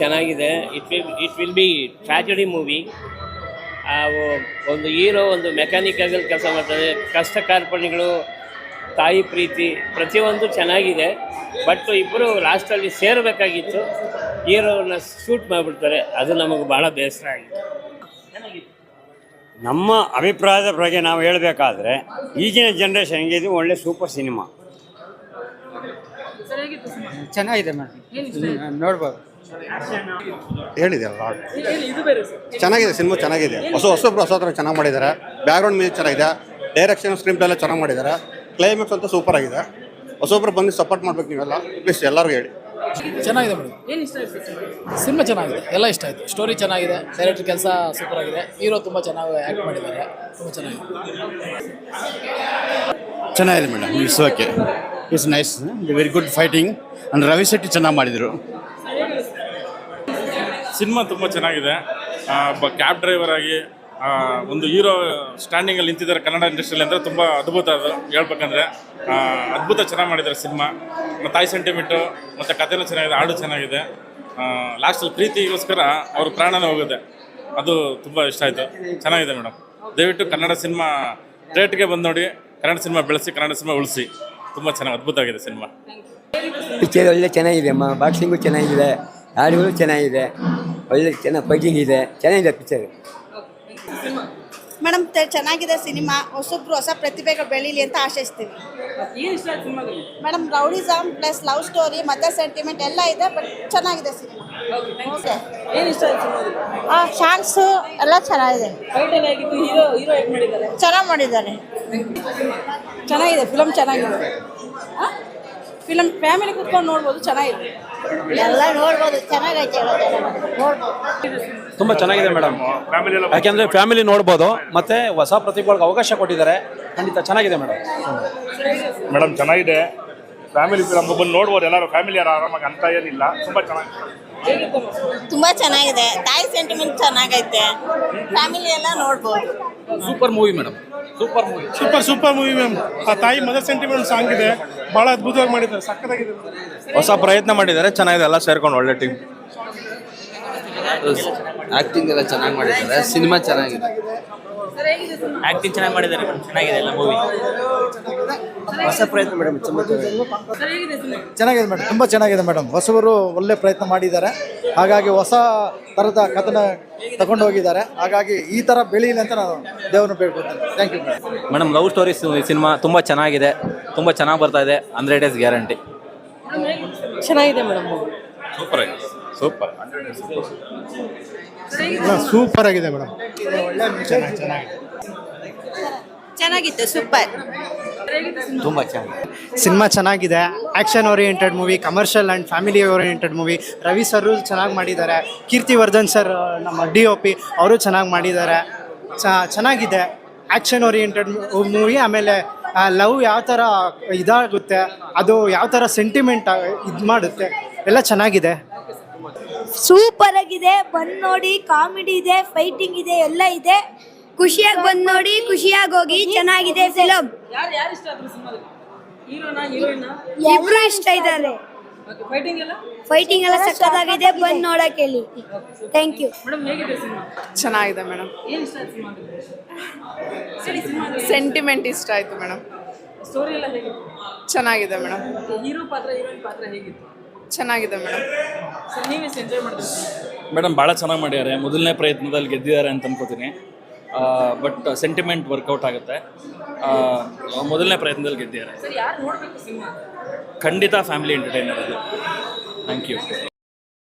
ಚೆನ್ನಾಗಿದೆ. It will it will be tragedy movie ಒಂದು hero ಒಂದು ಮೆಕ್ಯಾನಿಕಲ್ ಕೆಲಸ ಮಾಡ್ತಾರೆ. ಕಷ್ಟ ಕಾರ್ಪಣ್ಯಗಳು ತಾಯಿ ಪ್ರೀತಿ ಪ್ರತಿಯೊಂದು ಚೆನ್ನಾಗಿದೆ. ಬಟ್ ಇಬ್ಬರು ಲಾಸ್ಟಲ್ಲಿ ಸೇರಬೇಕಾಗಿತ್ತು. ಹೀರೋನ ಶೂಟ್ ಮಾಡಿಬಿಡ್ತಾರೆ. ಅದು ನಮಗೆ ಭಾಳ ಬೇಸರ ಆಗಿದೆ. ನಮ್ಮ ಅಭಿಪ್ರಾಯದ ಬಗ್ಗೆ ನಾವು ಹೇಳಬೇಕಾದ್ರೆ ಈಗಿನ ಜನ್ರೇಷನ್ಗೆ ಇದು ಒಳ್ಳೆ ಸೂಪರ್ ಸಿನಿಮಾ ಚೆನ್ನಾಗಿದೆ ಮೇಡಮ್ ನೋಡ್ಬೋದು. ಹೇಳಿದೆ ಅಲ್ಲ. ಚೆನ್ನಾಗಿದೆ ಸಿನಿಮಾ ಚೆನ್ನಾಗಿದೆ. ಹೊಸ ಹೊಸೊಬ್ರು ಹೊಸ ಥರ ಚೆನ್ನಾಗಿ ಮಾಡಿದ್ದಾರೆ ಬ್ಯಾಕ್ಗ್ರೌಂಡ್ ಮ್ಯೂಸಿಕ್ ಚೆನ್ನಾಗಿದೆ. ಡೈರೆಕ್ಷನ್ ಸ್ಕ್ರೀನ್ ಎಲ್ಲ ಚೆನ್ನಾಗಿ ಮಾಡಿದ್ದಾರೆ ಕ್ಲೈಮ್ಯಾಕ್ಸ್ ಅಂತ ಸೂಪರ್ ಆಗಿದೆ. ಹೊಸೊಬ್ರು ಬಂದು ಸಪೋರ್ಟ್ ಮಾಡ್ಬೇಕು ನೀವೆಲ್ಲ. ಪ್ಲೀಸ್ ಎಲ್ಲರಿಗೂ ಹೇಳಿ. ಚೆನ್ನಾಗಿದೆ ಮೇಡಮ್. ಸಿನಿಮಾ ಚೆನ್ನಾಗಿದೆ. ಎಲ್ಲ ಇಷ್ಟ ಆಯಿತು. ಸ್ಟೋರಿ ಚೆನ್ನಾಗಿದೆ. ಡೈರೆಕ್ಟರ್ ಕೆಲಸ ಸೂಪರ್ ಆಗಿದೆ. ಹೀರೋ ತುಂಬ ಚೆನ್ನಾಗಿ ಆ್ಯಕ್ಟ್ ಮಾಡಿದ್ದಾರೆ. ತುಂಬ ಚೆನ್ನಾಗಿದೆ. ಚೆನ್ನಾಗಿದೆ madam. It's okay it's nice very good fighting and Ravi Shetty ಚೆನ್ನಾಗಿ ಮಾಡಿದರು. ಸಿನಿಮಾ ತುಂಬ ಚೆನ್ನಾಗಿದೆ. ಒಬ್ಬ ಕ್ಯಾಬ್ ಡ್ರೈವರ್ ಆಗಿ ಒಂದು ಹೀರೋ ಸ್ಟ್ಯಾಂಡಿಂಗಲ್ಲಿ ನಿಂತಿದ್ದಾರೆ ಕನ್ನಡ ಇಂಡಸ್ಟ್ರಿಯಲ್ಲಿ ಅಂದರೆ ತುಂಬ ಅದ್ಭುತ ಅದು ಹೇಳ್ಬೇಕಂದ್ರೆ. ಅದ್ಭುತ ಚೆನ್ನಾಗಿ ಮಾಡಿದ್ದಾರೆ ಸಿನಿಮಾ. ಮತ್ತು ತಾಯಿ ಸೆಂಟಿಮೆಂಟು ಮತ್ತು ಕಥೆನೂ ಚೆನ್ನಾಗಿದೆ, ಹಾಡು ಚೆನ್ನಾಗಿದೆ. ಲಾಸ್ಟಲ್ಲಿ ಪ್ರೀತಿಗೋಸ್ಕರ ಅವ್ರ ಪ್ರಾಣನೇ ಹೋಗುತ್ತೆ ಅದು ತುಂಬ ಇಷ್ಟ ಆಯಿತು. ಚೆನ್ನಾಗಿದೆ ಮೇಡಮ್. ದಯವಿಟ್ಟು ಕನ್ನಡ ಸಿನಿಮಾ ಥಿಯೇಟ್ರಿಗೆ ಬಂದು ನೋಡಿ, ಕನ್ನಡ ಸಿನಿಮಾ ಬೆಳೆಸಿ, ಕನ್ನಡ ಸಿನಿಮಾ ಉಳಿಸಿ. ತುಂಬ ಚೆನ್ನಾಗಿ, ಅದ್ಭುತ ಆಗಿದೆ ಸಿನಿಮಾ. ಪಿಕ್ಚರ್ ಒಳ್ಳೆ ಚೆನ್ನಾಗಿದೆ ಅಮ್ಮ ಬಾಕ್ಸಿಂಗು ಚೆನ್ನಾಗಿದೆ, ಹಾಡುಗಳು ಚೆನ್ನಾಗಿದೆ. ಒಳ್ಳೆ ಚೆನ್ನಾಗಿ ಫೈಟಿಂಗ್ ಇದೆ. ಚೆನ್ನಾಗಿದೆ ಪಿಕ್ಚರ್ ಮೇಡಮ್ ಚೆನ್ನಾಗಿದೆ ಸಿನಿಮಾ. ಹೊಸಬ್ರು ಹೊಸ ಪ್ರತಿಭೆಗಳು ಬೆಳೀಲಿ ಅಂತ ಆಶಿಸ್ತೀವಿ madam rowdyism plus love story ಮತ್ತೆ ಸೆಂಟಿಮೆಂಟ್ ಎಲ್ಲ ಇದೆ ಬಟ್ ಚೆನ್ನಾಗಿದೆ ಸಿನಿಮಾ. ಓಕೆ ಶಾಂಗ್ಸು ಎಲ್ಲ ಚೆನ್ನಾಗಿದೆ. ಚೆನ್ನಾಗಿ ಮಾಡಿದ್ದಾರೆ. ಚೆನ್ನಾಗಿದೆ ಫಿಲಮ್ ಚೆನ್ನಾಗಿದೆ. ಫಿಲಮ್ ಫ್ಯಾಮಿಲಿ ಕುತ್ಕೊಂಡು ನೋಡ್ಬೋದು ಚೆನ್ನಾಗಿದೆ. ಎಲ್ಲ ನೋಡ್ಬೋದು ಚೆನ್ನಾಗೈತೆ ತುಂಬ ಚೆನ್ನಾಗಿದೆ ಮೇಡಮ್. ಯಾಕೆಂದ್ರೆ ಫ್ಯಾಮಿಲಿ ನೋಡ್ಬೋದು ಮತ್ತೆ ಹೊಸ ಪ್ರತಿಭೆಗಳಿಗೆ ಅವಕಾಶ ಕೊಟ್ಟಿದ್ದಾರೆ. ಖಂಡಿತ ಚೆನ್ನಾಗಿದೆ ಮೇಡಮ್. ಮೇಡಮ್ ಚೆನ್ನಾಗಿದೆ. ಫ್ಯಾಮಿಲಿ ಫಿಲಮ್ ಬಂದು ನೋಡ್ಬೋದು ಎಲ್ಲರೂ ಫ್ಯಾಮಿಲಿ ಯಾರು ಆರಾಮಾಗಿ ಅಂತ ಏನಿಲ್ಲ. ತುಂಬ ಚೆನ್ನಾಗಿದೆ. ತುಂಬಾ ಚೆನ್ನಾಗಿದೆ. ತಾಯಿ ಸೆಂಟಿಮೆಂಟ್ ಚೆನ್ನಾಗೈತೆ. ಫ್ಯಾಮಿಲಿ ಎಲ್ಲ ನೋಡ್ಬೋದು. Super movie madam. Super movie. Super super movie ma'am. ಆ ತಾಯಿ ಮದರ್ ಸೆಂಟಿಮೆಂಟ್ ಸಾಂಗ್ ಇದೆ. ಬಹಳ ಅದ್ಭುತವಾಗಿ ಮಾಡಿದ್ದಾರೆ. ಸಕ್ಕತ್ತಾಗಿದೆ ಹೊಸ ಪ್ರಯತ್ನ ಮಾಡಿದ್ದಾರೆ. ಚೆನ್ನಾಗಿದೆ. ಎಲ್ಲ ಸೇರ್ಕೊಂಡು ಒಳ್ಳೆ ಟೀಮ್ ಆಕ್ಟಿಂಗ್ ಎಲ್ಲ ಚೆನ್ನಾಗಿ ಮಾಡಿದ್ದಾರೆ. ಸಿನಿಮಾ ಚೆನ್ನಾಗಿದೆ. ಆಕ್ಟಿಂಗ್ ಚೆನ್ನಾಗಿ ಮಾಡಿದ್ದಾರೆ ಚೆನ್ನಾಗಿದೆ ಎಲ್ಲ ಮೂವಿ. ಹೊಸ ಪ್ರಯತ್ನ ಮೇಡಮ್ ಚೆನ್ನಾಗಿದೆ ಮೇಡಮ್. ತುಂಬ ಚೆನ್ನಾಗಿದೆ ಮೇಡಮ್. ಹೊಸವರು ಒಳ್ಳೆ ಪ್ರಯತ್ನ ಮಾಡಿದ್ದಾರೆ. ಹಾಗಾಗಿ ಹೊಸ ಥರದ ಕಥನ ತಗೊಂಡು ಹೋಗಿದ್ದಾರೆ. ಹಾಗಾಗಿ ಈ ಥರ ಬೆಳೀಲಿ ಅಂತ ನಾನು ದೇವ್ರನ್ನ ಬೇಡ್ಕೊಳ್ತೇನೆ. Thank you madam love story cinema ತುಂಬ ಚೆನ್ನಾಗಿದೆ. ತುಂಬ ಚೆನ್ನಾಗಿ ಬರ್ತಾ ಇದೆ. ಹಂಡ್ರೆಡ್ ಡೇಸ್ ಗ್ಯಾರಂಟಿ ಚೆನ್ನಾಗಿದೆ ಮೇಡಮ್ ಸೂಪರ್ ಆಗಿದೆ. ಸೂಪರ್ ಸೂಪರ್ ಆಗಿದೆ ಮೇಡಮ್ ಚೆನ್ನಾಗಿತ್ತು ಸೂಪರ್ ತುಂಬ ಚೆನ್ನಾಗಿದೆ. ಸಿನಿಮಾ ಚೆನ್ನಾಗಿದೆ action oriented movie commercial and family oriented movie Ravi sir ಚೆನ್ನಾಗಿ ಮಾಡಿದ್ದಾರೆ. ಕೀರ್ತಿ ವರ್ಧನ್ ಸರ್ ನಮ್ಮ ಡಿ ಒ ಪಿ ಅವರು ಚೆನ್ನಾಗಿ ಮಾಡಿದ್ದಾರೆ. ಚೆನ್ನಾಗಿದೆ. ಆ್ಯಕ್ಷನ್ ಓರಿಯೆಂಟೆಡ್ ಮೂವಿ ಆಮೇಲೆ ಲವ್ ಯಾವ ಥರ ಇದಾಗುತ್ತೆ, ಅದು ಯಾವ ಥರ ಸೆಂಟಿಮೆಂಟ್ ಇದು ಮಾಡುತ್ತೆ, ಎಲ್ಲ ಚೆನ್ನಾಗಿದೆ. ಸೂಪರ್ ಆಗಿದೆ. ಬಂದು ನೋಡಿ ಕಾಮಿಡಿ ಇದೆ ಫೈಟಿಂಗ್ ಇದೆ, ಎಲ್ಲ ಇದೆ. ಖುಷಿಯಾಗಿ ಬಂದ್ ನೋಡಿ ಖುಷಿಯಾಗಿ ಹೋಗಿ ಚೆನ್ನಾಗಿದೆ ಫಿಲಮ್ ಇಬ್ರು ಇಷ್ಟ ಇದ್ದಾರೆ. ಫೈಟಿಂಗ್ ಎಲ್ಲ? ಸಕ್ಕತ್ತಾಗಿದೆ ಬಂದ್ ನೋಡಕ್ ಹೇಳಿ. ಥ್ಯಾಂಕ್ ಯು ಚೆನ್ನಾಗಿದೆ ಮೇಡಮ್ ಸೆಂಟಿಮೆಂಟ್ ಇಷ್ಟ ಆಯ್ತು ಮೇಡಮ್ ಚೆನ್ನಾಗಿದೆ ಮೇಡಮ್ ಚೆನ್ನಾಗಿದೆ ಮೇಡಮ್ ಮೇಡಮ್ ಭಾಳ ಚೆನ್ನಾಗಿ ಮಾಡಿದ್ದಾರೆ ಮೊದಲನೇ ಪ್ರಯತ್ನದಲ್ಲಿ ಗೆದ್ದಿದ್ದಾರೆ ಅಂತ ಅನ್ಕೋತೀನಿ. ಬಟ್ ಸೆಂಟಿಮೆಂಟ್ ವರ್ಕೌಟ್ ಆಗುತ್ತೆ. ಆ, ಮೊದಲನೇ ಪ್ರಯತ್ನದಲ್ಲಿ ಗೆದ್ದಿದ್ದಾರೆ. ಖಂಡಿತ ಫ್ಯಾಮಿಲಿ ಎಂಟರ್ಟೈನರ್ ಅದು. Thank you